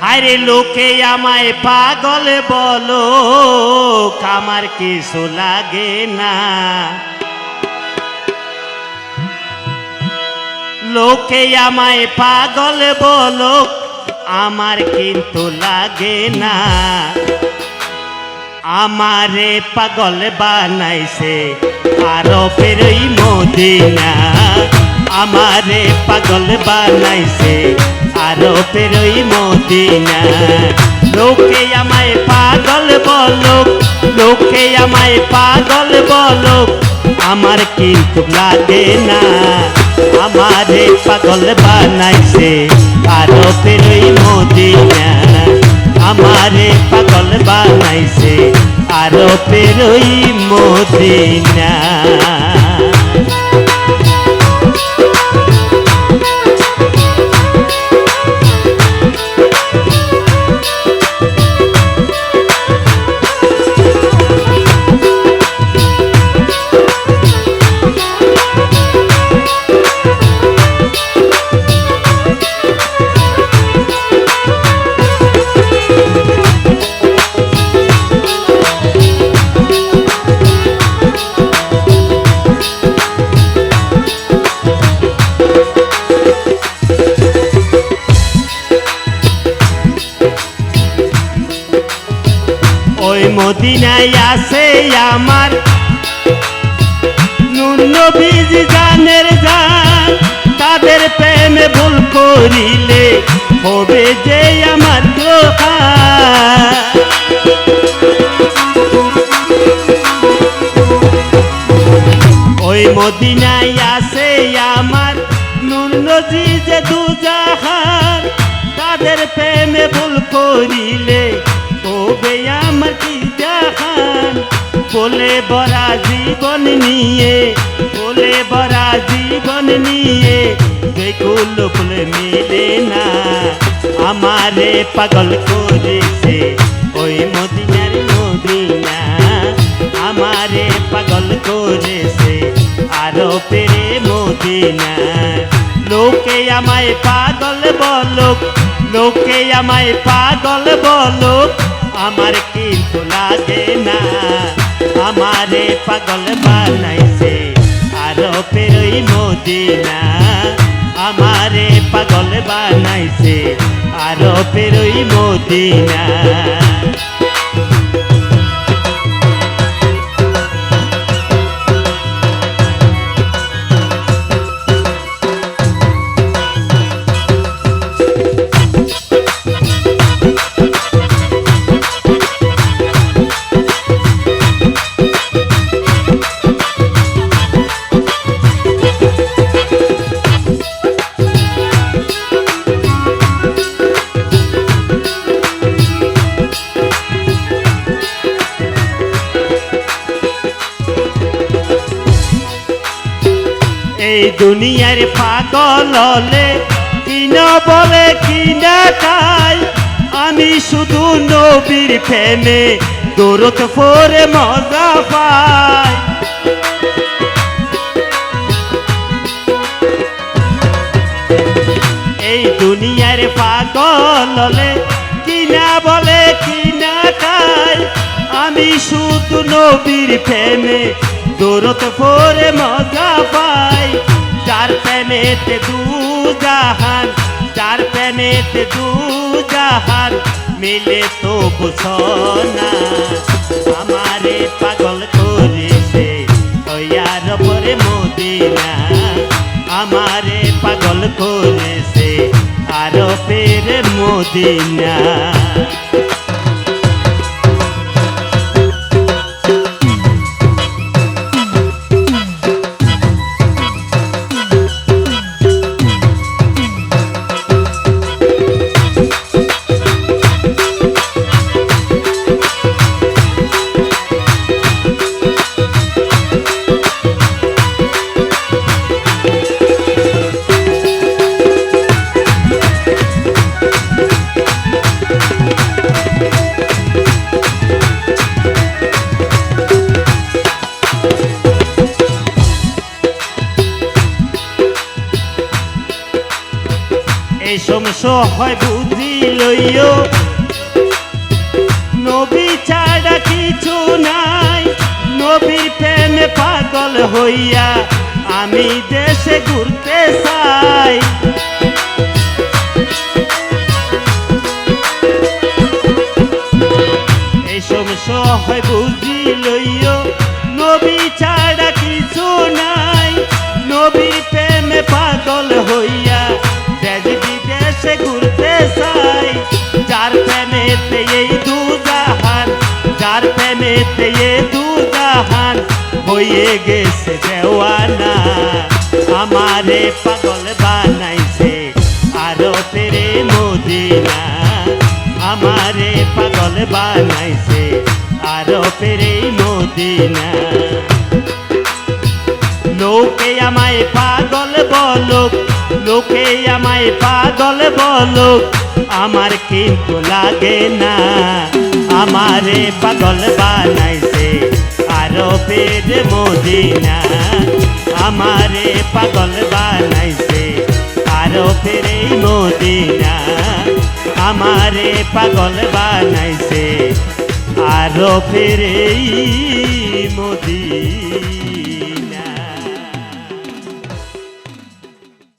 আরে লোকে আমায় পাগল বলো আমার কিছু লাগে না। লোকে আমায় পাগল বলো, আমার কিন্তু লাগে না। আমারে পাগল বানাইছে আরও পেরই মদিনা। আমারে পাগল বানাইছে, আরও পেরই মদিনা। লোকে আমায় পাগল বলো লোকে আমায় পাগল বলো আমার কিন্তু লাগে না। আমারে পাগল বানাইছে, আরও পেরই মদিনা। আমারে পাগল বানাইছে, আরও পেরই মদিনা। মদিনায় আছে আমার। নুনবীজ জানের জান, তাদের প্রেমে ভুল করিলে হবে যে আমার দোকান ওই মদিনায় আছে আমার নুনজি যে দুজাহান, তাদের প্রেমে ভুল করিলে বলে বরা জীবন নিয়ে, বলে বরা জীবন নিয়ে বেকুল ফুল মিলে না। আমারে পাগল করেছে ওই মদিনার মদিনা। আমারে পাগল করেছে আরও পেরে মদিনা। লোকে আমায় পাগল বলো লোকে আমায় পাগল বলো আমার কিন্তু লাগে না। আমারে পাগল বানাইছে আরও পেরই মদিনা আমারে পাগল বানাইছে আরও পেরই মদিনা দুনিয়ার পাগল হলে কিনা বলে কিনা খাই আমি শুধু নবীর প্রেমে দৌড়ত ফোরে মজা পাই। এই দুনিয়ার পাগল হলে কিনা বলে কিনা খাই আমি শুধু নবীর প্রেমে দৌড়ত ফোরে মজা পাই। যার প্রেমেতে দু জাহান যার প্রেমেতে দু জাহান, মিলে তো বুঝনা আমারে পাগল করেছে ওয়ার পরে মদিনা। আমারে পাগল করেছে আরও পেরে মদিনা। সমস্যা হয় বুঝিল লইও। নবী ছাড়া কিছু নাই। নবীর প্রেমে পাগল হইয়া আমি দেশে ঘুরতে চাই। এই সমস্যা বুঝি লইও। যার প্রেমেতে এই দু জাহান হয়ে গেছে দেওয়ানা। আমারে পাগল বানাইছে আরও তেরে মদিনা। আমারে পাগল বানাইছে আরও পেরে মদিনা। লোকে আমায় পাগল বলুক, লোকে আমায় পাগল বলুক, আমার কিন্তু লাগে না। আমারে পাগল বানাইছে আরও পের মদিনা। আমারে পাগল বানাইছে আরও পেরে মদিনা। আমারে পাগল বানাইছে আরও ফেরে মদিনা।